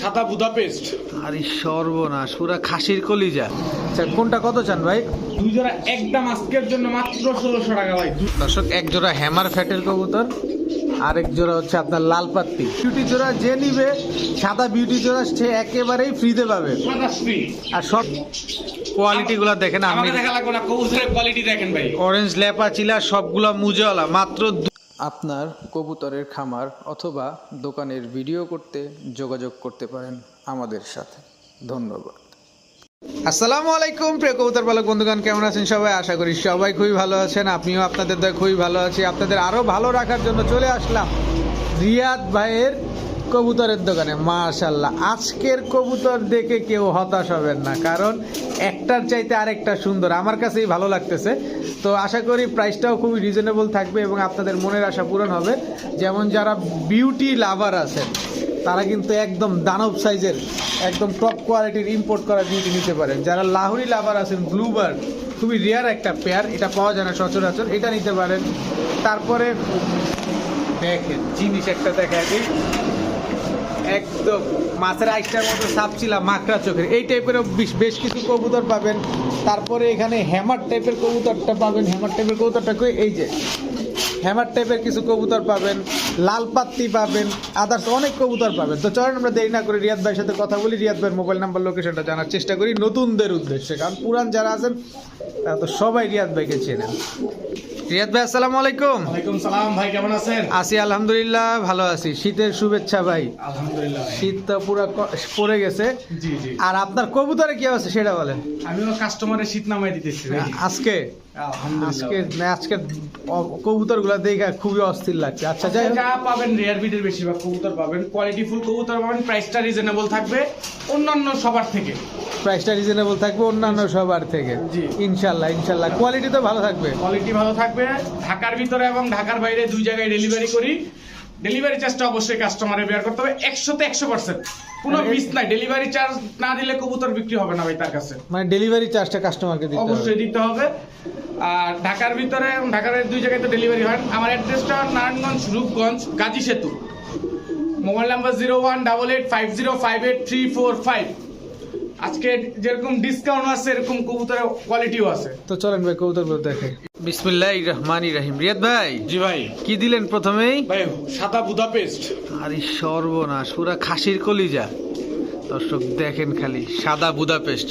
সাদা বুদাপেস্ট। আরে সর্বনাশ পুরা খাসির কলিজা। আচ্ছা কোনটা কত চান ভাই? দুই জোড়া একদম আজকের জন্য মাত্র ষোলোশো টাকা ভাই। দর্শক এক জোড়া হ্যামার ফ্যাটের কবুতর আরেক জোড়া হচ্ছে আপনার লাল পাত্তি বিউটি জোড়া যে নিবে সাদা বিউটি জোড়া সে একেবারেই ফ্রিতে পাবে। আর সব কোয়ালিটি গুলা দেখেন কবুতরের কোয়ালিটি দেখেন ভাই। অরেঞ্জ লেপা চিলা সবগুলা মুজওয়ালা মাত্র আপনার কবুতরের খামার অথবা দোকানের ভিডিও করতে যোগাযোগ করতে পারেন আমাদের সাথে। ধন্যবাদ। আসসালামু আলাইকুম, প্রিয় কবুতর পালক বন্ধুগণ, কেমন আছেন সবাই? আশা করি সবাই খুবই ভালো আছেন আপনিও আপনাদের দয় খুবই ভালো আছি। আপনাদের আরও ভালো রাখার জন্য চলে আসলাম রিয়াদ ভাইয়ের কবুতরের দোকানে। মাশাল্লাহ আজকের কবুতর দেখে কেউ হতাশ হবেন না, কারণ একটার চাইতে আরেকটা সুন্দর। আমার কাছেই ভালো লাগতেছে। তো আশা করি প্রাইসটাও খুবই রিজনেবল থাকবে এবং আপনাদের মনের আশা পূরণ হবে। যেমন যারা বিউটি লাভার আছেন, তারা কিন্তু একদম দানব সাইজের একদম টপ কোয়ালিটির ইম্পোর্ট করা বিউটি নিতে পারেন। যারা লাহুরি লাভার আছেন ব্লুবার্ড খুবই রেয়ার একটা পেয়ার এটা পাওয়া যায় না সচরাচর, এটা নিতে পারেন। তারপরে দেখেন, জিনিস একটা দেখা একদম মাছের আইসটার মতো সাপ ছিলাম মাকড়া চোখের। এই টাইপেরও বেশ- কিছু কবুতর পাবেন। তারপরে এখানে হ্যামার টাইপের কবুতরটা পাবেন। হ্যামার টাইপের কবুতরটা এই যে। হ্যামার টাইপের কিছু কবুতর পাবেন লাল পাত্তি পাবেন আদার্স অনেক কবুতর পাবেন। তো চলেন আমরা দেরি না করে রিয়াদ ভাইয়ের সাথে কথা বলি রিয়াদ ভাইয়ের মোবাইল নাম্বার লোকেশনটা জানার চেষ্টা করি নতুনদের উদ্দেশ্যে কারণ পুরান যারা আছেন তারা তো সবাই রিয়াদ ভাইকে চেনেন। রিয়াদ ভাই আসসালামু আলাইকুম। ওয়ালাইকুম সালাম ভাই কেমন আছেন? আছি আলহামদুলিল্লাহ ভালো আছি। শীতের শুভেচ্ছা ভাই। আলহামদুলিল্লাহ শীত তো পুরো পড়ে গেছে। জি জি। আর আপনার কবুতরে কি আছে সেটা বলেন। আমিও কাস্টমারের শীত নামাই দিতেছি আজকে? আজকে না, আজকে কবুতর গুলা দেখে খুবই অস্থির লাগছে। আচ্ছা যাই যা পাবেন রেয়ার বিটের বেশিরভাগ কবুতর পাবেন। কোয়ালিটি ফুল কবুতর পাবেন প্রাইসটা রিজনেবল থাকবে অন্যান্য সবার থেকে। প্রাইসটা রিজনেবল থাকবে অন্যান্য সবার থেকে। জি। ইনশাল্লাহ ইনশাল্লাহ। কোয়ালিটি তো ভালো থাকবে। কোয়ালিটি ভালো থাকবে। ঢাকার ভিতরে এবং ঢাকার বাইরে দুই জায়গায় ডেলিভারি করি। ডেলিভারি চার্জটা অবশ্যই কাস্টমারে বেয়ার করতে হবে। একশোতে একশো পার্সেন্ট কোনো মিস নাই। ডেলিভারি চার্জ না দিলে কবুতর বিক্রি হবে না ভাই তার কাছে। মানে ডেলিভারি চার্জটা কাস্টমারকে দিতে হবে। অবশ্যই দিতে হবে। আর ঢাকার ভিতরে ঢাকার দুই জায়গায় তো ডেলিভারি হয় আমার অ্যাড্রেসটা নারায়ণগঞ্জ রূপগঞ্জ গাজী সেতু। Mobile number zero one double eight five zero five eight three four five আজকে যেরকম ডিসকাউন্ট আছে এরকম কবুতরের কোয়ালিটিও আছে। তো চলেন ভাই কবুতরগুলো দেখে। বিসমিল্লাহ রহমান রাহিম। রিয়াদ ভাই জি ভাই। কি দিলেন প্রথমেই? ভাই সাদা বুদাপেস্ট আরে সর্বনাশ পুরা খাসির কলিজা। দর্শক দেখেন খালি সাদা বুদাপেস্ট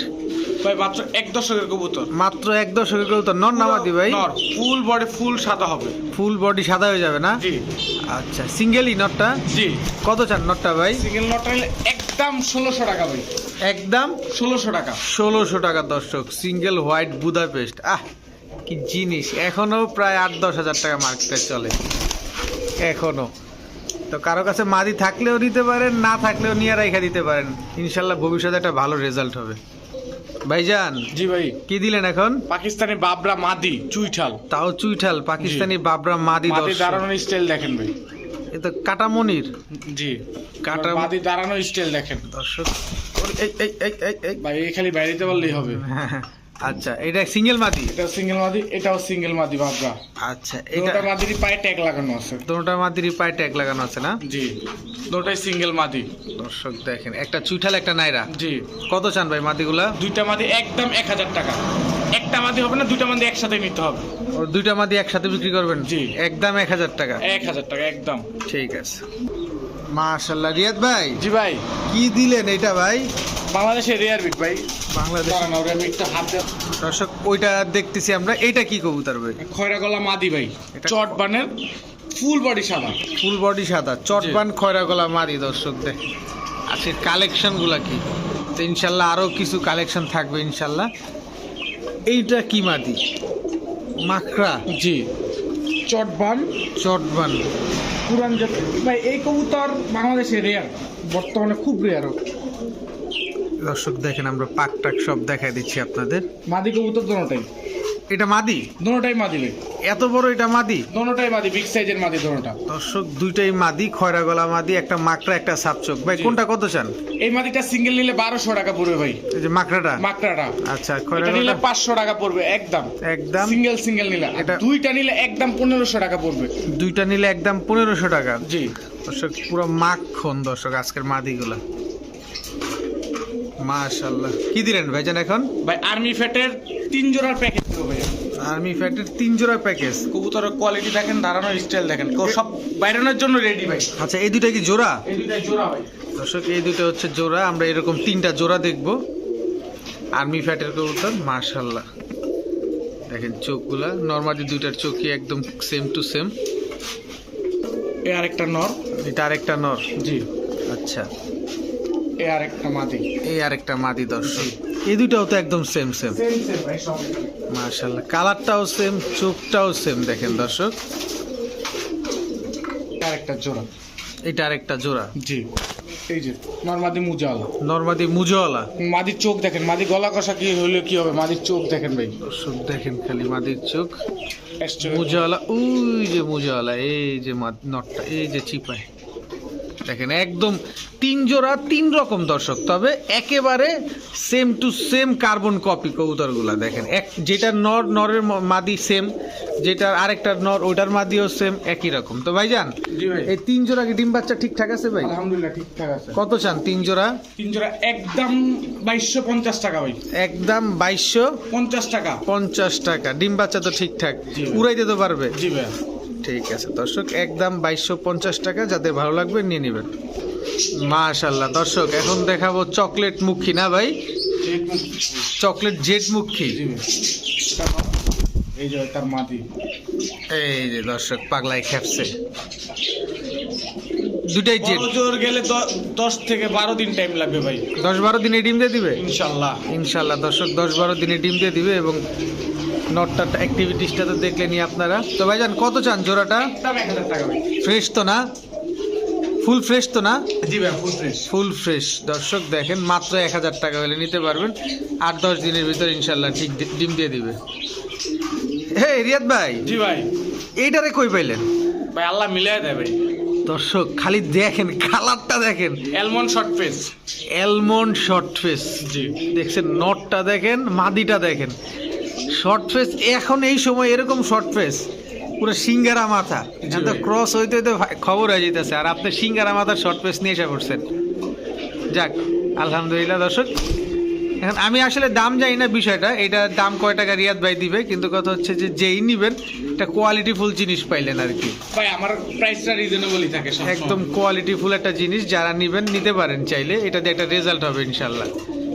ভাই মাত্র এক দশকের কবুতর। মাত্র এক দশকের কবুতর। নর নামাদি ভাই? ফুল বডি ফুল সাদা হবে। ফুল বডি সাদা হয়ে যাবে না? জি। আচ্ছা সিঙ্গেলই নটটা? জি। কত চান নটটা ভাই? সিঙ্গেল নট নিলে একদম ষোলোশো টাকা ভাই। একদম? ষোলোশো টাকা। ষোলোশো টাকা দর্শক। সিঙ্গেল হোয়াইট বুদাপেস্ট আহ কি জিনিস। এখনও প্রায় আট দশ হাজার টাকা মার্কেটে চলে। এখনও। তো কারও কাছে মাদি থাকলেও নিতে পারেন না থাকলেও নিয়ে রেখে দিতে পারেন। ইনশাল্লাহ ভবিষ্যতে একটা ভালো রেজাল্ট হবে। ভাইজান জি ভাই। কি দিলেন এখন? পাকিস্তানি বাবরা মাদি চুইঠাল। তাও চুইঠাল পাকিস্তানি বাবরা মাদি মাদি দাঁড়ানোর স্টাইল দেখেন ভাই। এ তো কাটামনির। জি। কাটা মাদি দাঁড়ানোর স্টাইল দেখেন। দর্শক এই এই এই এই এই ভাই এই খালি বাইরেতে বললেই হবে। হ্যাঁ। আচ্ছা এটা সিঙ্গেল মাদি? এটা সিঙ্গেল মাদি এটাও সিঙ্গেল মাদি বাবরা আচ্ছা এটা এটা মাদিরই পায়ে ট্যাগ লাগানো আছে। দুটোটা মাদিরই পায়ে ট্যাগ লাগানো আছে না? জি দুটাই সিঙ্গেল মাদি। দর্শক দেখেন একটা চুইঠাল একটা নাইরা। জি। কত চান ভাই মাদিগুলা? দুইটা মাদি একদম এক হাজার টাকা। একটা মাদি হবে না দুইটা মাদি একসাথে নিতে হবে। ও দুইটা মাদি একসাথে বিক্রি করবেন? জি। একদম এক হাজার টাকা। এক হাজার টাকা একদম। ঠিক আছে। মাশাল্লাহ রিয়াদ ভাই। জি ভাই। কি দিলেন এটা ভাই? বাংলাদেশের রেয়ার বিট ভাই। বাংলাদেশ রেয়ার বিটটা হাতে দর্শক ওইটা দেখতেছি আমরা। এটা কি কবুতর ভাই? খয়রা গলা মাদি ভাই। চট বানের ফুল বডি সাদা। ফুল বডি সাদা। চটবান খয়রা গলা মারি দর্শক দেখ। আজকের কালেকশনগুলা কি? তো ইনশাল্লাহ আরও কিছু কালেকশন থাকবে ইনশাল্লাহ এইটা কি মাদি? মাখরা? জি। চটবান চটবান পুরান জাত ভাই এই কবুতর বাংলাদেশে রেয়ার বর্তমানে খুব রেয়ার দর্শক দেখেন আমরা পাক টাক সব দেখাই দিচ্ছি আপনাদের। মাদি কবুতর দোনোটাই এটা মাদি? দোনোটাই মাদি ভাই। এত বড় এটা মাদি? দোনোটাই মাদি বিগ সাইজের মাদি দোনোটা। দর্শক দুইটাই মাদি খয়রা গলা মাদি একটা মাকড়া একটা সাপচোক ভাই কোনটা কত চান? এই মাদিটা সিঙ্গেল নিলে বারোশো টাকা পড়বে ভাই। এই যে মাকড়াটা? মাকড়াটা। আচ্ছা খয়রা এটা নিলে পাঁচশো টাকা পড়বে একদম। একদম। সিঙ্গেল সিঙ্গেল নিলে। এটা- দুইটা নিলে একদম পনেরোশো টাকা পড়বে। দুইটা নিলে একদম পনেরোশো টাকা। জি। দর্শক পুরো মাখন দর্শক আজকের মাদিগুলা। মাশাল্লাহ কি দিলেন ভাইজান এখন? ভাই আর্মি ফ্যাটের তিন জোড়ার প্যাকেট দেবো আর্মি ফ্যাটের তিন জোড়া প্যাকেজ কবুতরের কোয়ালিটি দেখেন দাঁড়ানোর স্টাইল দেখেন। সব বাইরানোর জন্য রেডি ভাই। আচ্ছা এই দুটা কি জোড়া? এই জোড়া ভাই। দর্শক এই দুটো হচ্ছে জোড়া। আমরা এরকম তিনটা জোড়া দেখব। আর্মি ফ্যাটের কবুতর মাশাল্লাহ দেখেন চোখগুলা। নর্মালি দুইটার চোখই একদম সেম টু সেম এ আরেকটা নর। এটা আরেকটা নর? জি। আচ্ছা। এ আরেকটা মাদি। এই আরেকটা মাদি দর্শক। এই দুইটাও তো একদম সেম সেম সব। মাশাল্লাহ কালারটাও সেম চোখটাও সেম দেখেন দর্শক। আরেকটা জোড়া। এটা আরেকটা জোড়া। জি। এই যে নর্মাদি মুজাওয়ালা। নর্মাদি মুজোওয়ালা। মাদির চোখ দেখেন মাদি গলা কষা কি হলে কি হবে? মাদির চোখ দেখেন ভাই। দর্শক দেখেন খালি মাদির চোখ। মুজাওয়ালা ওই যে মুজাওয়ালা এই যে নটটা এই যে চিপায়। দেখেন একদম তিন জোড়া তিন রকম দর্শক। তবে একেবারে same to same carbon copy কবুতরগুলা দেখেন। এক যেটার নর নরের মাদি সেম যেটার আরেকটার নর ওটার মাদিও সেম একই রকম। তো ভাইজান ভাই। এই তিন জোড়া কি ডিম বাচ্চা ঠিকঠাক আছে ভাই? আলহামদুলিল্লাহ ঠিকঠাক আছে। কত চান তিন জোড়া? তিন জোড়া একদম বাইশশো পঞ্চাশ টাকা ভাই। একদম বাইশশো পঞ্চাশ টাকা। পঞ্চাশ টাকা। ডিম বাচ্চা তো ঠিকঠাক। জি। উড়াই দিতে পারবে। জি ভাই। ঠিক আছে। দর্শক একদম বাইশশো পঞ্চাশ টাকা যাদের ভালো লাগবে নিয়ে নেবেন। মাশাল্লাহ দর্শক এখন দেখাবো চকলেট মুখী না ভাই? চকলেট জেট মুখী। এই যে তার মাদি এই যে দর্শক পাগলাই খেপছে। দুটাই জেট। জোর গেলে দ- দশ থেকে বারো দিন টাইম লাগবে ভাই। দশ বারো দিনে ডিম দিয়ে দিবে? ইনশাল্লাহ ইনশাল্লাহ দর্শক দশ বারো দিনে ডিম দিয়ে দিবে এবং নটটা অ্যাক্টিভিটিসটা তো দেখলে নি আপনারা। তো ভাইজান কত চান জোড়াটা? ফ্রেশ তো না? ফুল ফ্রেশ তো না? জি ভাই ফুল ফ্রেশ ফুল ফ্রেশ দর্শক দেখেন মাত্র এক হাজার টাকা হলে নিতে পারবেন। আট দশ দিনের ভিতর ইনশাল্লাহ ঠিক ডিম দিয়ে দিবে। হে রিয়াদ ভাই। জি ভাই। এইটারে কই পাইলেন? ভাই আল্লাহ মিলাই দেয় ভাই। দর্শক খালি দেখেন কালারটা দেখেন। Almond short face almond short face জি। দেখছেন নটটা দেখেন মাদিটা দেখেন। শর্ট ফেস এখন এই সময় এরকম শর্ট ফেস পুরো সিঙ্গারা মাথা। জি তো ক্রস হইতে হইতে খবর হয়ে যেতেছে আর আপনি সিঙ্গারা মাথার শর্ট ফেস নিয়ে এসে পড়ছেন। যাক আলহামদুলিল্লাহ দর্শক। এখন আমি আসলে দাম জানি না বিষয়টা। এটা দাম কয় টাকা রিয়াদ ভাই দিবে কিন্তু কথা হচ্ছে যে যেই নিবেন একটা কোয়ালিটিফুল জিনিস পাইলেন আর কি। ভাই আমার প্রাইসটা রিজনেবলই থাকে। একদম কোয়ালিটিফুল একটা জিনিস যারা নিবেন নিতে পারেন চাইলে। এটা দিয়ে একটা রেজাল্ট হবে ইনশাল্লাহ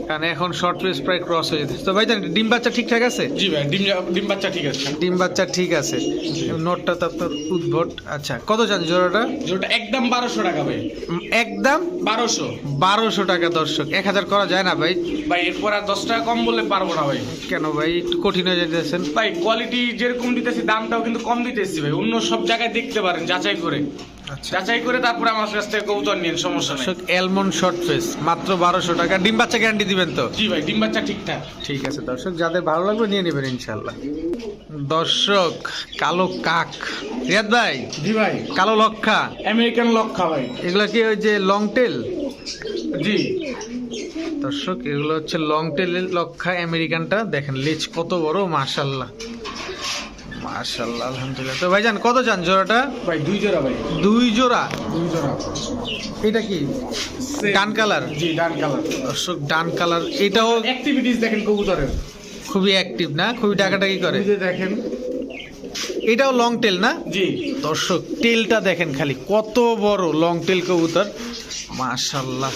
কারণ এখন শর্ট ফেস প্রায় ক্রস হয়ে যেতে তো ভাই ডিম বাচ্চা ঠিকঠাক আছে? জি ভাই ডিম ডিম বাচ্চা ঠিক আছে। ডিম বাচ্চা ঠিক আছে। নোটটা তো আপনার উদ্ভট। আচ্ছা কত চান জোড়াটা? যেটা একদম বারোশো টাকা ভাই। একদম? বারোশো। বারোশো টাকা দর্শক। এক হাজার করা যায় না ভাই? ভাই এরপর আর দশ টাকা কম বললে পারব না ভাই। কেন ভাই একটু কঠিন হয়ে যেতেছেন। ভাই কোয়ালিটি যেরকম দিতেছি দামটাও কিন্তু কম দিতেছি ভাই। অন্য সব জায়গায় দেখতে পারেন যাচাই করে। যাচাই করে তারপরে আমার কাছ থেকে কবুতর নিন সমস্যা নেই। অ্যালমন্ড শর্ট ফেস মাত্র বারোশো টাকা। ডিম বাচ্চা গ্যারান্টি দিবেন তো? জি ভাই ডিম বাচ্চা ঠিকঠাক। ঠিক আছে দর্শক যাদের ভালো লাগবে নিয়ে নেবেন ইনশাল্লাহ দর্শক কালো কাক। রিয়াদ ভাই জি ভাই। কালো লক্ষা। আমেরিকান লক্ষা ভাই। এগুলো কি ওই যে লং টেল জি। দর্শক এগুলো হচ্ছে লং টেলের লক্ষা আমেরিকানটা দেখেন লেজ কত বড় মাশাল্লাহ মাশাল্লাহ আলহামদুলিল্লাহ। তো ভাইজান কত চান জোড়াটা? ভাই দুই জোড়া ভাই। দুই জোড়া? দুই জোড়া। এটা কি? Dun colour? জি ডান কালার। দর্শক ডান কালার। এটাও অ্যাক্টিভিটিস দেখেন কবুতরের। খুবই অ্যাক্টিভ না? খুবই ডাকাডাকি করে? দেখেন। এটাও লং টেল না? জি। দর্শক টেলটা দেখেন খালি। কত বড় লং টেল কবুতর। মাশাল্লাহ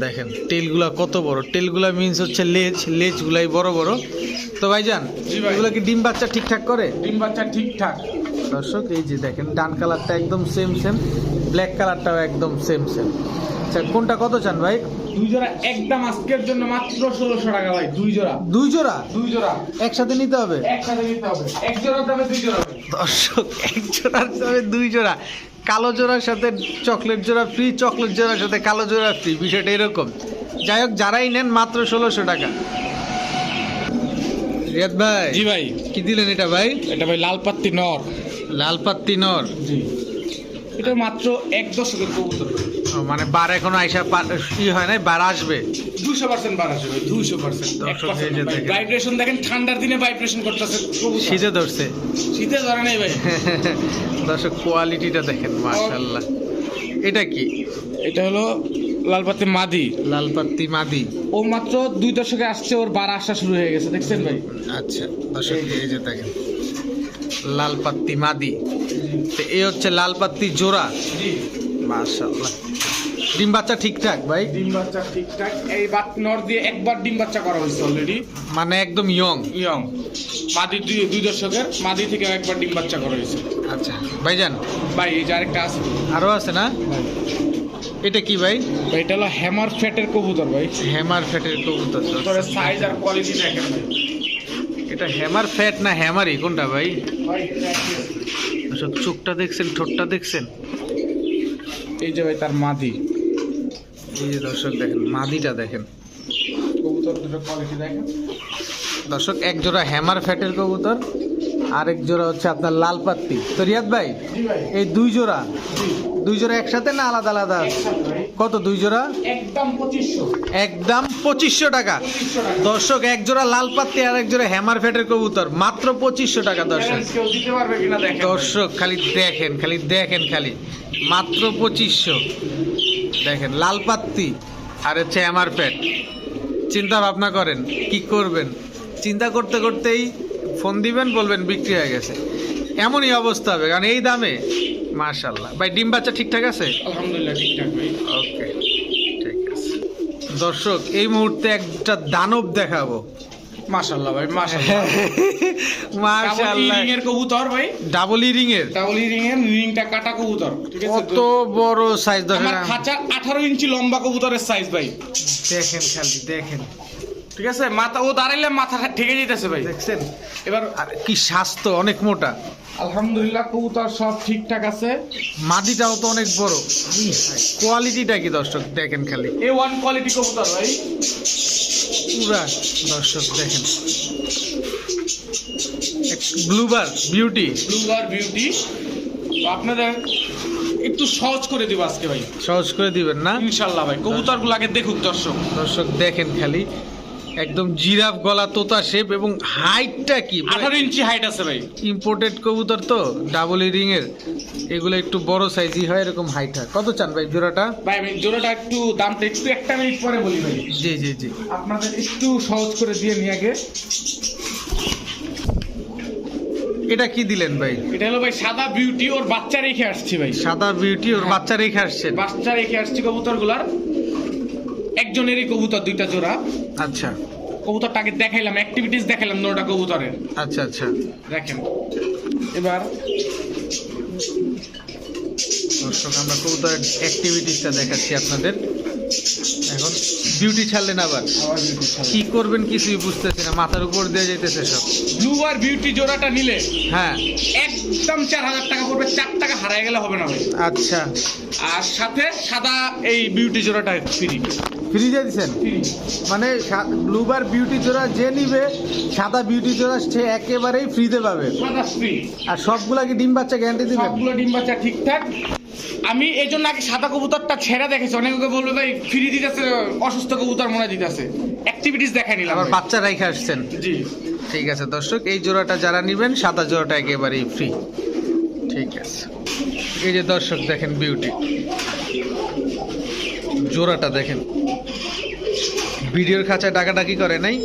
দেখেন টেলগুলা কত বড়। টেলগুলা মিন্স হচ্ছে লেজ। লেজগুলাই বড় বড়। তো ভাইজান। এগুলো কি ডিম বাচ্চা ঠিকঠাক করে? ডিম বাচ্চা ঠিকঠাক। দর্শক এই যে দেখেন ডান কালারটা একদম সেম সেম ব্ল্যাক কালারটাও একদম সেম সেম আচ্ছা কোনটা কত চান ভাই? দুই জোড়া একদম আজকের জন্য মাত্র ষোলোশো টাকা ভাই দুই জোড়া। দুই জোড়া? দুই জোড়া। একসাথে নিতে হবে? একসাথে নিতে হবে। এক জোড়ার দামে দুই জোড়া দর্শক এক জোড়ার দামে দুই জোড়া। কালো জোড়ার সাথে চকলেট জোড়া ফ্রি চকলেট জোড়ার সাথে কালো জোড়া ফ্রি বিষয়টা এরকম। যাই হোক যারাই নেন মাত্র ষোলোশো টাকা। রিয়াদ ভাই জি ভাই। কি দিলেন এটা ভাই? এটা ভাই লাল পাত্তি নর। লাল পাত্তি নর। জি। এটা মাত্র এক দশকের কবুতর। মানে বার এখনও আইসা ই হয় নাই বার আসবে। দুশো পার্সেন্ট বার আসবে দুশো পার্সেন্ট। ভাইব্রেশন দেখেন। ঠান্ডার দিনে ভাইব্রেশন করতেছে শীতে ধরছে। শীতে ধরে নেই ভাই। দর্শক কোয়ালিটিটা দেখেন মাশাল্লাহ এটা কি? এটা হলো লালপাতি মাদি। লালপাত্তি মাদি। ও মাত্র দুই দশকে আসছে ওর বার আসা শুরু হয়ে গেছে দেখছেন ভাই? আচ্ছা দর্শক এই যে দেখেন লালপাত্তি মাদি। তো এই হচ্ছে লালপাত্তি জোড়া। মাশাআল্লাহ। ডিম বাচ্চা ঠিকঠাক ভাই? ডিম বাচ্চা ঠিকঠাক। এই বাট নর দিয়ে একবার ডিম বাচ্চা করা হয়েছে অলরেডি মানে একদম ইয়ং। ইয়ং। মাদি দুই দুই দশকের মাদি থেকে একবার ডিম বাচ্চা করা হয়েছে। আচ্ছা ভাইজান। ভাই এই যে আরেকটা আছে। আরও আছে না? এটা কি ভাই? এটা হলো হ্যামার ফ্যাটের কবুতর ভাই। হ্যামার ফ্যাটের কবুতর কবুতরের সাইজ আর কোয়ালিটি দেখেন ভাই। এটা হ্যামার ফ্যাট না হ্যামারি কোনটা ভাই। দর্শক চোখটা দেখছেন ঠোঁটটা দেখছেন? এই যে ভাই তার মাদি। এই যে দর্শক দেখেন মাদিটা দেখেন। কবুতর দুটো কোয়ালিটি দেখেন। দর্শক এক জোড়া হ্যামার ফ্যাটের কবুতর আরেক জোড়া হচ্ছে আপনার লাল পাত্তি তো রিয়াদ ভাই এই দুই জোড়া? দুই জোড়া একসাথে না আলাদা আলাদা? কত দুই জোড়া? একদম পঁচিশশো। একদম পঁচিশশো টাকা। দর্শক এক জোড়া লাল পাত্তি আর এক জোড়া হ্যামার ফ্যাটের কবুতর। মাত্র পঁচিশশো টাকা দর্শক। দর্শক খালি দেখেন খালি দেখেন খালি। মাত্র পঁচিশশো। দেখেন লাল পাত্তি আর হচ্ছে আমার পেট চিন্তা ভাবনা করেন কি করবেন? চিন্তা করতে করতেই ফোন দিবেন বলবেন বিক্রি হয়ে গেছে। এমনই অবস্থা হবে কারণ এই দামে মার্শাল্লাহ ভাই ডিম বাচ্চা ঠিকঠাক আছে? আলহামদুলিল্লাহ ঠিকঠাক ভাই। ওকে ঠিক আছে। দর্শক এই মুহূর্তে একটা দানব দেখাবো। মাশাআল্লাহ ভাই মাশাআল্লাহ। মার্শাল্লাহ রিং এর কবুতর ভাই। ডাবল ইরিং এর ডাবল রিং এর রিংটা কাটা কবুতর ঠিক আছে? কত বড় সাইজ আমার দেখেন খাঁচা 18 ইঞ্চি লম্বা কবুতরের সাইজ ভাই। দেখেন খালি দেখেন। ঠিক আছে? মাথা ও দাঁড়াইলে মাথা ঠেকে যেতেছে ভাই। দেখছেন? এবার কি স্বাস্থ্য অনেক মোটা। আলহামদুলিল্লাহ কবুতর সব ঠিকঠাক আছে। মাদিটাও তো অনেক বড়। কোয়ালিটিটা কি দর্শক দেখেন খালি। এ ওয়ান কোয়ালিটি কবুতর ভাই। পুরা দর্শক দেখেন। ব্লুবার বিউটি ব্লুগার বিউটি আপনাদের একটু সহজ করে দিব আজকে ভাই। সহজ করে দিবেন না? ইনশাল্লাহ ভাই। কবুতরগুলো আগে দেখুক দর্শক। দর্শক দেখেন খালি। একদম জিরাফ গলা তোতা শেপ এবং হাইটটা কি? আঠারো ইঞ্চি হাইট আছে ভাই। ইম্পোর্টেড কবুতর তো ডাবল ইরিং এর। এগুলো একটু বড় সাইজই হয় এরকম হাইট হয়। কত চান ভাই জোড়াটা? ভাই আমি জোড়াটা একটু দামটা একটু একটা মিনিট পরে বলি ভাই। জি জি জি। আপনাদের একটু সহজ করে দিয়ে নিয়ে আগে। এটা কি দিলেন ভাই? এটা হলো ভাই সাদা বিউটি ওর বাচ্চা রেখে আসছি ভাই। সাদা বিউটি ওর হ্যাঁ। বাচ্চা রেখে আসছে বাচ্চা রেখে আসছি কবুতরগুলার। একজনেরই কবুতর দুইটা জোড়া। আচ্ছা। কবুতরটাকে দেখাইলাম অ্যাক্টিভিটিস দেখাইলাম নটা কবুতরের। আচ্ছা আচ্ছা। দেখেন। এবার দর্শক আমরা কবুতরের অ্যাক্টিভিটিসটা দেখাচ্ছি আপনাদের। এখন বিউটি ছাড়লেন আবার। কি করবেন কিছুই বুঝতেছি না মাথার উপর দিয়ে যেতেছে সব। ব্লু আর বিউটি জোড়াটা নিলে হ্যাঁ। একদম চার হাজার টাকা পড়বে চার টাকা হারায় গেলে হবে না ভাই। আচ্ছা। আর সাথে সাদা এই বিউটি জোড়াটা ফ্রি ফ্রি দিয়ে দিচ্ছেন মানে ব্লুবার বিউটি জোড়া যে নিবে সাদা বিউটি জোড়া সে একেবারেই ফ্রিতে পাবে। আর সবগুলা কি ডিম বাচ্চা গ্যারান্টি দিবেন? সবগুলো ডিম বাচ্চা ঠিকঠাক। আমি এই জন্য আগে সাদা কবুতরটা ছেড়ে দেখেছি। অনেকে বলবে ভাই ফ্রি দিতেছে অসুস্থ কবুতর মনে দিতেছে। অ্যাক্টিভিটিস দেখাই নিলাম। আবার। বাচ্চা রেখে আসছেন। জি। ঠিক আছে দর্শক এই জোড়াটা যারা নেবেন সাদা জোড়াটা একেবারেই ফ্রি ঠিক আছে। এই যে দর্শক দেখেন বিউটি জোড়াটা দেখেন। ভিডিওর খাঁচায় ডাকাডাকি করে নাই।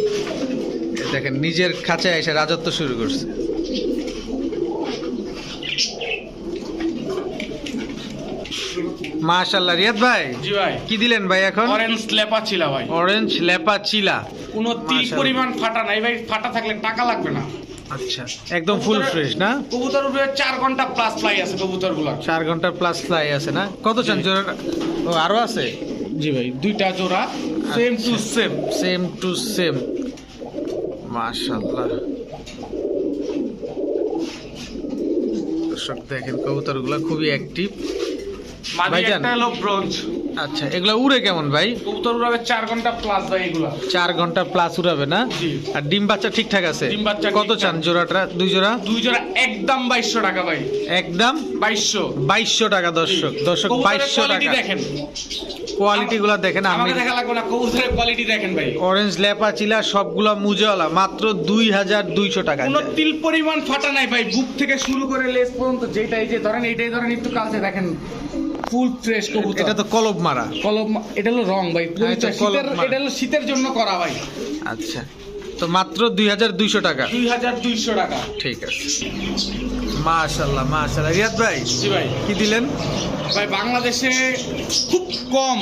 দেখেন নিজের খাঁচায় এসে রাজত্ব শুরু করছে। মাশাল্লাহ রিয়াদ ভাই? জি ভাই। কি দিলেন ভাই এখন? অরেঞ্জ লেপা ছিল ভাই। অরেঞ্জ লেপা চিলা। কোনো তিল পরিমাণ ফাটা নাই ভাই ফাটা থাকলে টাকা লাগবে না। আচ্ছা একদম ফুল ফ্রেশ না? কবুতর উপরে চার ঘণ্টা প্লাস ফ্লাই আছে কবুতরগুলার চার ঘণ্টা প্লাস ফ্লাই আছে না? কত চান জি। জোড়াটা? ও আরও আছে? জি ভাই দুইটা জোড়া। Same to same same to same মাশাআল্লাহ। দর্শক দেখেন কবুতরগুলো খুবই অ্যাক্টিভ মাঝে ভাইজান। একটা হলো ব্রোঞ্জ আচ্ছা এগুলো উড়ে কেমন ভাই? কবুতর উড়াবে চার ঘণ্টা প্লাস ভাই এগুলা। চার ঘণ্টা প্লাস উড়াবে না? আর ডিম বাচ্চা ঠিকঠাক আছে? ডিম বাচ্চা কত চান জোড়াটা? দুই জোড়া? দুই জোড়া একদম বাইশশো টাকা ভাই। একদম? বাইশশো। বাইশশো টাকা দর্শক। দর্শক বাইশশো টাকা। দেখেন। কোয়ালিটি গুলা দেখেন আমি দেখা লাগবে না কবুতরের কোয়ালিটি দেখেন ভাই। অরেঞ্জ লেপা চিলা সবগুলা মুজওয়ালা মাত্র দুই হাজার দুইশো টাকা। কোনো তিল পরিমাণ ফাটা নাই ভাই বুক থেকে শুরু করে লেস পর্যন্ত যেটাই যে ধরেন এইটাই ধরেন একটু কাছে দেখেন ফুল ফ্রেশ কবুতর। এটা তো কলব মারা কলপ এটা হলো রং ভাই হ্যাঁ, এটা শীতের এটা হলো শীতের জন্য করা ভাই। আচ্ছা। তো মাত্র দুই হাজার দুইশো টাকা। দুই হাজার দুইশো টাকা। ঠিক আছে। মাশাল্লাহ মাশাল্লাহ রিয়াদ ভাই জি ভাই। কি দিলেন? ভাই বাংলাদেশে খুব কম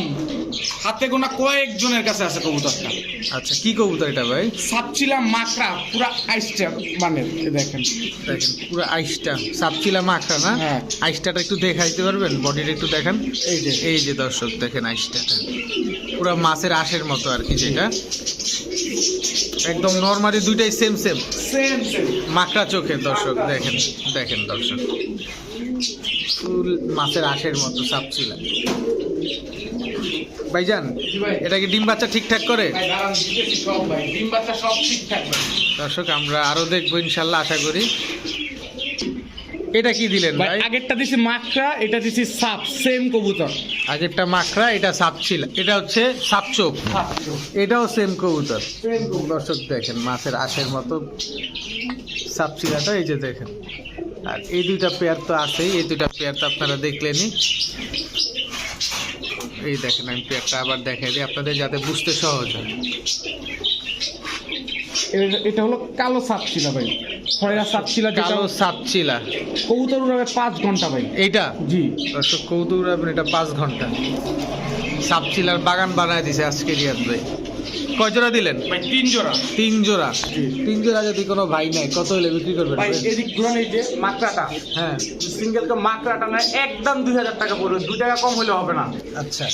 হাতে গোনা কয়েকজনের কাছে আছে কবুতরটা। আচ্ছা কি কবুতর এটা ভাই? সাপচিলা মাকড়া পুরা আইসটা মানে দেখেন। দেখেন পুরো আইসটা সাপচিলা মাখরা না? হ্যাঁ। আইসটাটা একটু দেখাইতে পারবেন? বডিটা একটু দেখেন। এই যে। এই যে দর্শক দেখেন আইসটাটা। পুরো মাছের আশের মতো আর কি যেটা। একদম নর্মালি দুইটাই সেম সেম সেম মাকড়া চোখের দর্শক দেখেন দেখেন দর্শক। ফুল মাছের আশের মতো সাপচিলা। ভাইজান এটা কি ডিম বাচ্চা ঠিকঠাক করে? দর্শক আমরা আরও দেখব ইনশাল্লাহ আশা করি। এটা কি দিলেন ভাই আগেরটা দিছি মাকড়া এটা দিছি সাপ সেম কবুতর। আগেরটা মাখরা এটা সাপ ছিল। এটা হচ্ছে সাপ চোখ। এটাও সেম কবুতর। দর্শক দেখেন মাছের আশের মতো সাপ চিলাটা এই যে দেখেন। আর এই দুইটা পেয়ার তো আছেই এই দুইটা পেয়ার তো আপনারা দেখলেনই। এই দেখেন আমি পেয়ারটা আবার দেখাই দিই আপনাদের যাতে বুঝতে সহজ হয়। এটা- হলো কালো সাপচিলা ভাই। খয়রা সাপচিলা কালো সাপচিলা কৌতুর উড়াবে পাঁচ ঘণ্টা ভাই। এইটা? জি। দর্শক কৌতুর উড়াবেন এটা পাঁচ ঘণ্টা। সাপচিলার বাগান বানায় দিছে আজকে রিয়াদ ভাই। কয় জোড়া দিলেন? ভাই তিন জোড়া তিন জোড়া তিন জোড়া যদি কোনো ভাই নাই কত হলে বিক্রি করবেন? ভাই? এদিক ঘুরান এই যে মাকড়াটা। হ্যাঁ। সিঙ্গেল কে মাকড়াটা না একদম দুই হাজার টাকা পড়বে। দুই টাকা কম হলে হবে না। আচ্ছা।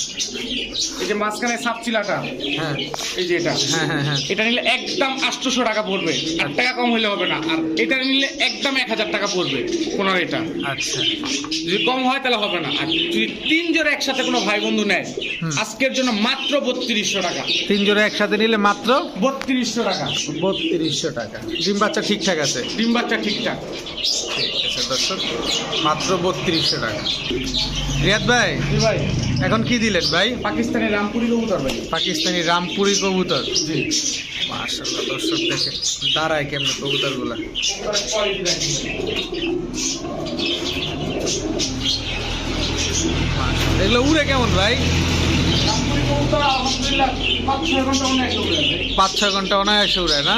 এই যে মাঝখানে সাপ চিলাটা হ্যাঁ। এই যে এটা। হ্যাঁ হ্যাঁ হ্যাঁ। এটা নিলে একদম আটশোশো টাকা পড়বে। আট টাকা কম হলে হবে না। আর এটা নিলে একদম এক হাজার টাকা পড়বে পনেরো এটা। আচ্ছা। যদি কম হয় তাহলে হবে না। আর যদি তিন জোড়া একসাথে কোনো ভাই বন্ধু নেয় আজকের জন্য মাত্র বত্রিশশো টাকা। তিন জোড়া একসাথে নিলে মাত্র বত্রিশশো টাকা। বত্রিশশো টাকা। ডিম বাচ্চা ঠিকঠাক আছে? ডিম বাচ্চা ঠিকঠাক। ঠিক আছে দর্শক মাত্র বত্রিশশো টাকা। রিয়াদ ভাই ভাই। এখন কি দিলেন ভাই? পাকিস্তানি রামপুরি কবুতর ভাই। পাকিস্তানি রামপুরি কবুতর? জি। দর্শক দেখে দাঁড়ায় কেমন কবুতরগুলা। এগুলো উড়ে কেমন ভাই? পাঁচ ছয় ঘণ্টা অনায়াসে উড়ে না?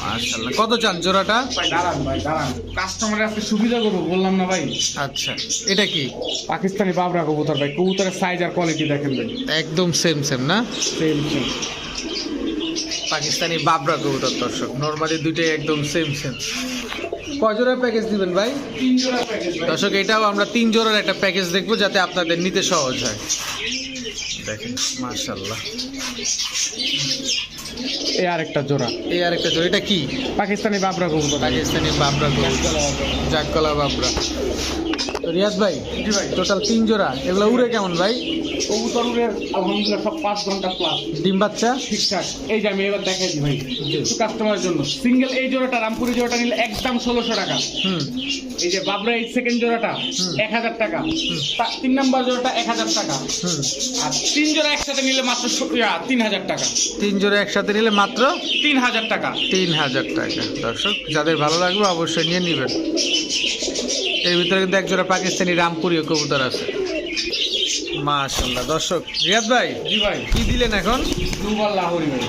মাশাল্লাহ কত চান জোড়াটা? ভাই দাঁড়ান ভাই দাঁড়ান। কাস্টমারের আজকে সুবিধা করব বললাম না ভাই। আচ্ছা এটা কি? পাকিস্তানি বাবরা কবুতর ভাই কবুতরের সাইজ আর কোয়ালিটি দেখেন ভাই। একদম সেম সেম না? সেম সেম পাকিস্তানি বাবরা কবুতর দর্শক। নর্মালি দুইটাই একদম সেম সেম কয় জোড়ার প্যাকেজ দিবেন ভাই? তিন জোড়া প্যাকেজ ভাই। দর্শক এটাও আমরা তিন জোড়ার একটা প্যাকেজ দেখব যাতে আপনাদের নিতে সহজ হয়। দেখেন মার্শাল্লাহ এই আরেকটা জোড়া। এই আরেকটা জোড়া এটা কি? পাকিস্তানি বাবরা কবুতর পাকিস্তানি বাবরা কবুতর জাকলা বাবরা। তো রিয়াজ ভাই ভাই। টোটাল তিন জোড়া। এগুলো উড়ে কেমন ভাই? কবুতর উড়ে আলহামদুলিল্লাহ সব পাঁচ ঘণ্টা প্লাস ডিম বাচ্চা? ঠিকঠাক এই যে আমি এবার দেখাই দিই ভাই কাস্টমারের জন্য। সিঙ্গেল এই জোড়াটা রামপুরি জোড়াটা নিলে একদম ষোলোশো টাকা। হুম। এই যে বাবরা এই সেকেন্ড জোড়াটা। এক হাজার টাকা। তিন নম্বর জোড়াটা এক হাজার টাকা। হুম। আর তিন জোড়া একসাথে নিলে মাত্র তিন হাজার টাকা। তিন জোড়া একসাথে নিলে মাত্র তিন হাজার টাকা। তিন হাজার টাকা। দর্শক যাদের ভালো লাগবে অবশ্যই নিয়ে নেবেন। এর ভিতরে কিন্তু এক জোড়া পাকিস্তানি রামপুরীয় কবুতর আছে। মাশাল্লাহ দর্শক রিয়াদ ভাই জি ভাই। কি দিলেন এখন? দুবার লাহোরি ভাই।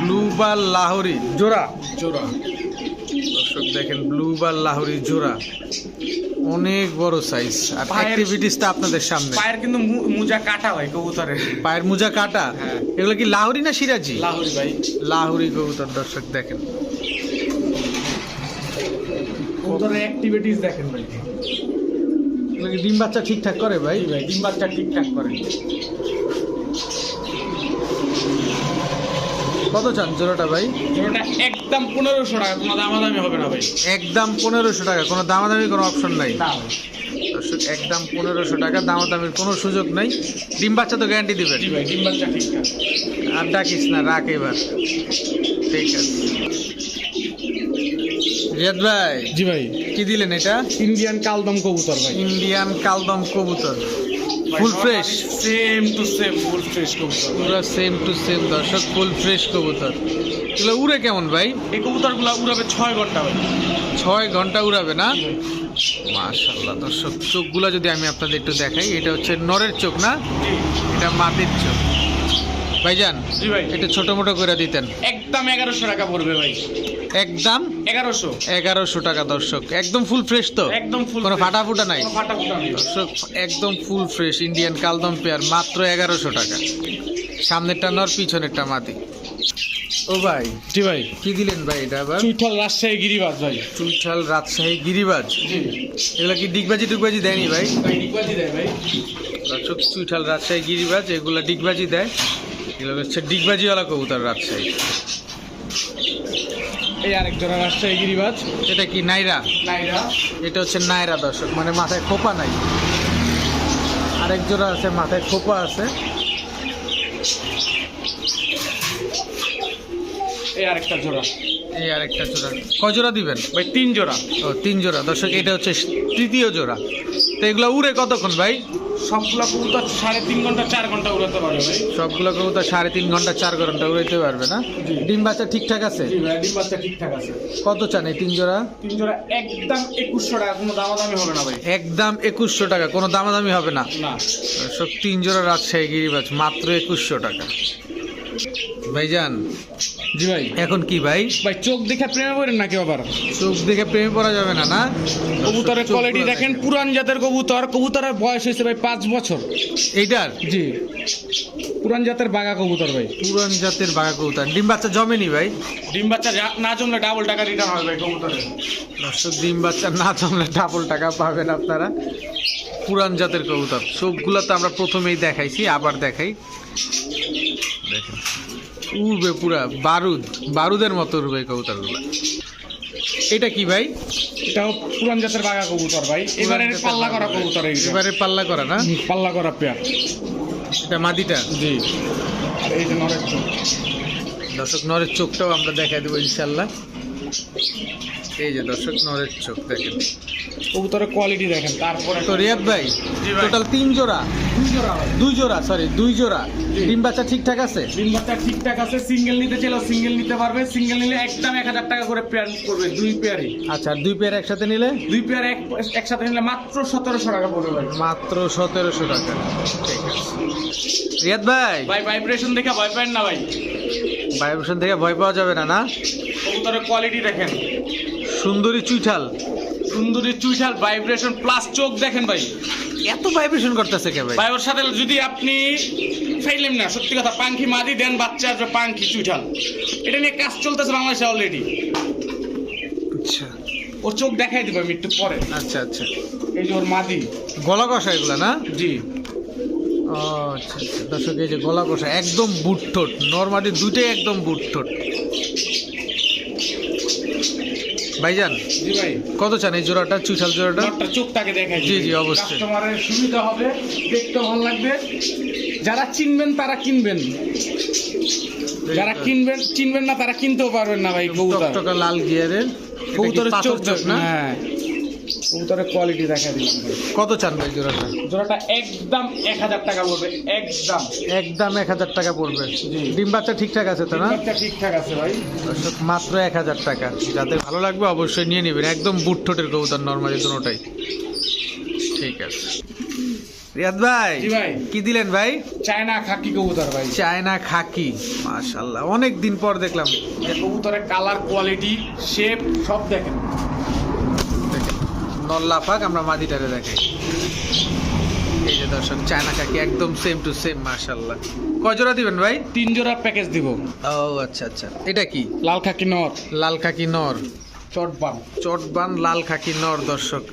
ব্লু বা লাহোরি জোড়া। জোড়া। দর্শক দেখেন ব্লু বা লাহোরি জোড়া। অনেক বড় সাইজ আর অ্যাক্টিভিটিসটা আপনাদের সামনে। পায়ের কিন্তু মুজা কাটা হয় কবুতরের। পায়ের মোজা কাটা? হ্যাঁ। এগুলো কি লাহোরি না সিরাজি? লাহোরি ভাই। লাহোরি কবুতর দর্শক দেখেন। কবুতরের অ্যাক্টিভিটিস দেখেন ভাই। ডিম বাচ্চা ঠিকঠাক করে ভাই? ভাই ডিম বাচ্চা ঠিকঠাক করে। কত চান জোড়াটা ভাই? জোড়াটা একদম পনেরোশো টাকা কোনো দামাদামি হবে না ভাই। একদম পনেরোশো টাকা কোনো দামাদামি কোনো অপশন নাই। একদম পনেরোশো টাকা দামাদামির কোনো সুযোগ নাই। ডিম বাচ্চা তো গ্যারান্টি দিবেন। জি ভাই ডিম বাচ্চা ঠিকঠাক। আর ডাকিস না রাখ এবার। ঠিক আছে। রিয়াদ ভাই জি ভাই। কি দিলেন এটা? ইন্ডিয়ান কালদম কবুতর ভাই। ইন্ডিয়ান কালদম কবুতর। Full fresh? Same to same full fresh কবুতর। পুরো সেম টু সেম দর্শক ফুল ফ্রেশ কবুতর। এগুলো উড়ে কেমন ভাই? এই কবুতরগুলো উড়াবে ছয় ঘণ্টা ভাই। ছয় ঘণ্টা উড়াবে না? মাশাল্লাহ দর্শক চোখগুলো যদি আমি আপনাদের একটু দেখাই এটা হচ্ছে নরের চোখ না? এটা মাটির চোখ। ভাইজান জি ভাই। এটা ছোট মোটো করে দিতেন। একদম এগারোশো টাকা পড়বে ভাই। একদম? এগারোশো। এগারোশো টাকা দর্শক। একদম ফুল ফ্রেশ তো? একদম ফুল কোনো ফাটা ফুটা নাই? ফাটা ফুটা নেই। দর্শক একদম ফুল ফ্রেশ ইন্ডিয়ান কালদম পেয়ার মাত্র এগারোশো টাকা। সামনেরটা নর পিছনেরটা মাটি ও ভাই জি ভাই। কি দিলেন ভাই এটা আবার? চুইঠাল রাজশাহী গিরিবাজ ভাই। চুইঠাল রাজশাহী গিরিবাজ? জি। এগুলো কি ডিগবাজি টুকবাজি দেয়নি ভাই? ভাই ডিগবাজি দেয় ভাই। দর্শক চুইঠাল রাজশাহী গিরিবাজ এগুলো ডিগবাজি দেয়। এগুলো হচ্ছে ডিগবাজিওয়ালা কবুতর রাজশাহী এই আরেক জোড়া রাজশাহী গিরিবাজ। এটা কি নাইরা? নাইরা। এটা হচ্ছে নাইরা দর্শক মানে মাথায় খোপা নাই। আরেক জোড়া আছে মাথায় খোপা আছে। এই আরেকটা জোড়া। এই আরেকটা জোড়া। কয় জোড়া দিবেন? ভাই তিন জোড়া। ও তিন জোড়া। দর্শক এটা হচ্ছে তৃতীয় জোড়া। তো এগুলো উড়ে কতক্ষণ ভাই? সবগুলা কবুতর সাড়ে তিন ঘণ্টা চার ঘণ্টা উড়াতে পারবে ভাই। সবগুলো কবুতর সাড়ে তিন ঘণ্টা চার ঘণ্টা উড়াতে পারবে না? ডিম বাচ্চা ঠিকঠাক আছে? ডিম বাচ্চা ঠিকঠাক আছে। কত চান এই তিন জোড়া? তিন জোড়া একদম একুশশো টাকা কোনো দামাদামি হবে না ভাই। একদম একুশশো টাকা কোনো দামাদামি হবে না? না। সব তিন জোড়া রাজশাহী গিরিবাজ মাত্র একুশশো টাকা। ভাইজান জি ভাই। এখন কি ভাই? ভাই চোখ দেখে প্রেমে পড়েন নাকি আবার? চোখ দেখে প্রেমে পড়া যাবে না না? কবুতরের কোয়ালিটি দেখেন পুরান জাতের কবুতর কবুতরের বয়স হয়েছে ভাই পাঁচ বছর। এইটার? জি। পুরান জাতের বাঘা কবুতর ভাই। পুরান জাতের বাঘা কবুতর। ডিম বাচ্চা জমেনি ভাই? ডিম বাচ্চা না জমলে ডাবল টাকা রিটার্ন হবে ভাই কবুতরের দর্শক ডিম বাচ্চা না জমলে ডাবল টাকা পাবেন আপনারা। পুরান জাতের কবুতর। সবগুলো তো আমরা প্রথমেই দেখাইছি আবার দেখাই। দেখেন। উড়বে পুরা বারুদ বারুদের মতো উড়বে কবুতরগুলো। এটা কি ভাই? এটা পুরান জাতের বাঘা কবুতর ভাই। এবারে পাল্লা করা কবুতর এবারে পাল্লা করা না? পাল্লা করা পেয়ার। এটা মাদিটা? জি। আর এই যে নরের চোখ। দর্শক নরের চোখটাও আমরা দেখাই দেবো ইনশাল্লাহ। এই যে দর্শক নরের চোখ দেখেন। কবুতরের কোয়ালিটি দেখেন তারপরে তো রিয়াদ ভাই টোটাল তিন জোড়া? দুই জোড়া সরি দুই জোড়া। ডিম বাচ্চা ঠিকঠাক আছে? ডিম বাচ্চা ঠিকঠাক আছে সিঙ্গেল নিতে চাইলেও সিঙ্গেল নিতে পারবে। সিঙ্গেল নিলে একদম এক হাজার টাকা করে পেয়ার করবে দুই পেয়ারই আচ্ছা আর দুই পেয়ার একসাথে নিলে? দুই পেয়ার এক একসাথে নিলে মাত্র সতেরোশো টাকা পড়বে মাত্র সতেরোশো টাকা। ঠিক আছে। রিয়াদ ভাই? ভাই ভাইব্রেশন দেখে ভয় পাবেন না ভাই। ভাইব্রেশন থেকে ভয় পাওয়া যাবে না না? কবুতরের কোয়ালিটি দেখেন। সুন্দরী চুইঠাল। সুন্দরী চুইঠাল ভাইব্রেশন প্লাস চোখ দেখেন ভাই। এত ভাইব্রেশন করতেছে কে ভাই? ভাই ওর সাথে যদি আপনি ফাইলেন না সত্যি কথা পাঙ্খি মাদি দেন বাচ্চা আসবে পাঙ্খি চুইঠাল। এটা নিয়ে কাজ চলতেছে বাংলাদেশে অলরেডি আচ্ছা। ওর চোখ দেখাই দিবে আমি একটু পরে। আচ্ছা আচ্ছা। এই যে ওর মাদি। গলা কষা এগুলা না? জি। আচ্ছা আচ্ছা। দর্শক এই যে গলা কষা একদম বুটঠোট নর্মালি দুইটাই একদম বুটঠোট ভাইজান জি ভাই। কত চান এই জোড়াটা চুইঠাল জোড়াটা? চোখটাকে দেখাই। জি, জি, অবশ্যই। কাস্টমারের সুবিধা হবে দেখতে ভালো লাগবে। যারা চিনবেন তারা কিনবেন। যারা কিনবেন চিনবেন না তারা কিনতেও পারবেন না ভাই কবুতর। লাল গিয়ারের। কবুতরের চোখ চোখ না? হ্যাঁ। কবুতরের কোয়ালিটি দেখা দিলাম কত চান ভাই জোড়াটা? জোড়াটা একদম এক হাজার টাকা পড়বে একদম। একদম এক হাজার টাকা পড়বে। ডিম বাচ্চা ঠিকঠাক আছে তো না? ঠিকঠাক আছে ভাই। মাত্র এক হাজার টাকা। যাদের ভালো লাগবে অবশ্যই নিয়ে নেবেন। একদম বুট ঠোঁটের কবুতর নর্মালি দুটোটাই। ঠিক আছে। রিয়াদ ভাই। কি দিলেন ভাই? চায়না খাকি কবুতর ভাই। চায়না খাকি। মাশাল্লাহ অনেক দিন পর দেখলাম। কবুতরের কালার কোয়ালিটি শেপ সব দেখেন। নল্লা ফাঁক আমরা মাদিটারে দেখাই। এই যে দর্শক চায়না খাকি একদম সেম টু সেম মাশাল্লাহ কয় জোড়া দিবেন ভাই? তিন জোড়া প্যাকেজ দিব। ও আচ্ছা আচ্ছা। এটা কি? লাল খাকি নর। লাল খাকি নর। চটবান। চটবান লাল খাকি নর দর্শক।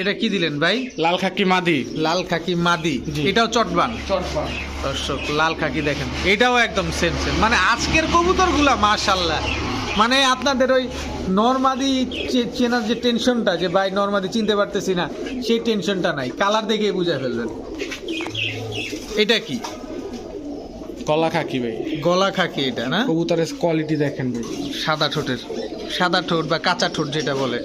এটা কি দিলেন ভাই? লাল খাকি মাদি। লাল খাকি মাদি। এটাও চটবান? চটবান। দর্শক লাল খাকি দেখেন। এটাও একদম সেম সেম মানে আজকের কবুতরগুলা মাশাল্লাহ মানে আপনাদের ওই নর্মাদি চেনার যে টেনশনটা যে ভাই নর্মাদি চিনতে পারতেছি না সেই টেনশনটা নাই। কালার দেখেই বুঝে ফেলবেন। এটা কি? কলা খাকি ভাই। গলা খাকি এটা না? কবুতরের কোয়ালিটি দেখেন ভাই। সাদা ঠোঁটের সাদা ঠোঁট বা কাঁচা ঠোঁট যেটা বলে।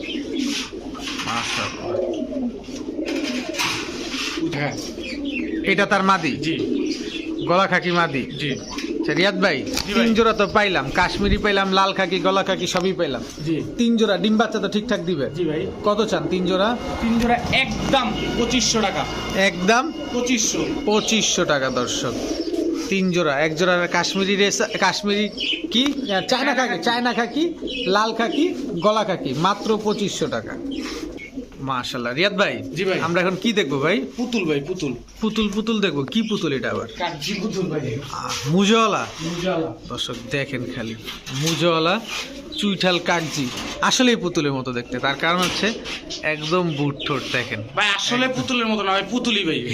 এটা তার মাদি? জি। গলা খাকি মাদি? জি। আচ্ছা, রিয়াদ ভাই তিন জোড়া তো পাইলাম কাশ্মীরি পাইলাম লাল খাকি গলা খাকি সবই পাইলাম। জি। তিন জোড়া ডিম বাচ্চা তো ঠিকঠাক দিবে? জি ভাই। কত চান তিন জোড়া? তিন জোড়া একদম পঁচিশশো টাকা। একদম? পঁচিশশো। পঁচিশশো টাকা দর্শক। তিন জোড়া এক জোড়া কাশ্মীরি রেসা কাশ্মীরি কি? চায়না খাকি। চায়না খাকি লাল খাকি গলা খাকি মাত্র পঁচিশশো টাকা। মাশাল্লাহ রিয়াদ ভাই জি ভাই। আমরা এখন কি দেখব ভাই? পুতুল ভাই পুতুল। পুতুল পুতুল দেখব। কি পুতুল এটা আবার? কাঠজি পুতুল ভাই? মুজওয়ালা। দর্শক দেখেন খালি। মুজওয়ালা চুইঠাল কাকজি। আসলেই পুতুলের মতো দেখতে। তার কারণ হচ্ছে একদম বুট ঠোঁট দেখেন। ভাই আসলে পুতুলের মতো না ভাই পুতুলি ভাই।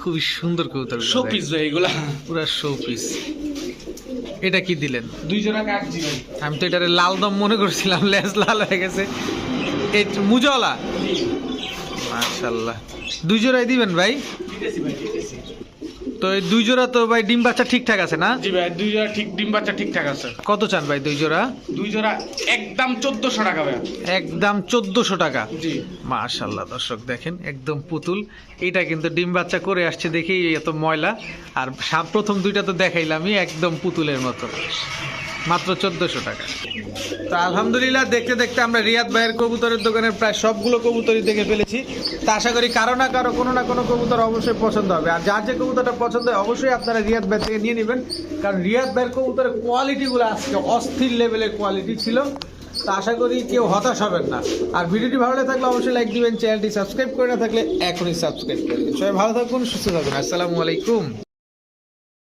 খুবই সুন্দর কবুতর শো পিস ভাই এগুলা। পুরা শো পিস এটা কি দিলেন? দুই জোড়া কাঠজি ভাই। আমি তো এটারে লাল দম মনে করছিলাম লেজ লাল হয়ে গেছে। এই মুজওয়ালা। মাশাল্লাহ দুই জোড়াই দিবেন ভাই? তো এই দুই জোড়া তো ভাই ডিম বাচ্চা ঠিকঠাক আছে না? জি ভাই দুই জোড়া ঠিক ডিম বাচ্চা ঠিকঠাক আছে। কত চান ভাই দুই জোড়া? দুই জোড়া একদম চোদ্দশো টাকা ভাই। একদম চোদ্দশো টাকা। জি। মাশাল্লাহ দর্শক দেখেন একদম পুতুল। এটা কিন্তু ডিম বাচ্চা করে আসছে দেখেই এত ময়লা। আর প্রথম দুইটা তো দেখাইলামই একদম পুতুলের মতো। মাত্র চোদ্দশো টাকা। তো আলহামদুলিল্লাহ দেখতে দেখতে আমরা রিয়াদ ভাইয়ের কবুতরের দোকানের প্রায় সবগুলো কবুতরই দেখে ফেলেছি। তা আশা করি কারও না কারও, কোনো না কোনো কবুতর অবশ্যই পছন্দ হবে। আর যার যে কবুতরটা পছন্দ হয়, অবশ্যই আপনারা রিয়াদ ভাই থেকে নিয়ে নেবেন। কারণ রিয়াদ ভাইয়ের কবুতরের কোয়ালিটিগুলো আজকে অস্থির লেভেলের কোয়ালিটি ছিল। তা আশা করি কেউ হতাশ হবেন না। আর ভিডিওটি ভালো থাকলে অবশ্যই লাইক দিবেন, চ্যানেলটি সাবস্ক্রাইব করে না থাকলে এখনই সাবস্ক্রাইব করে দিন সবাই ভালো থাকুন, সুস্থ থাকুন। আসসালামু আলাইকুম।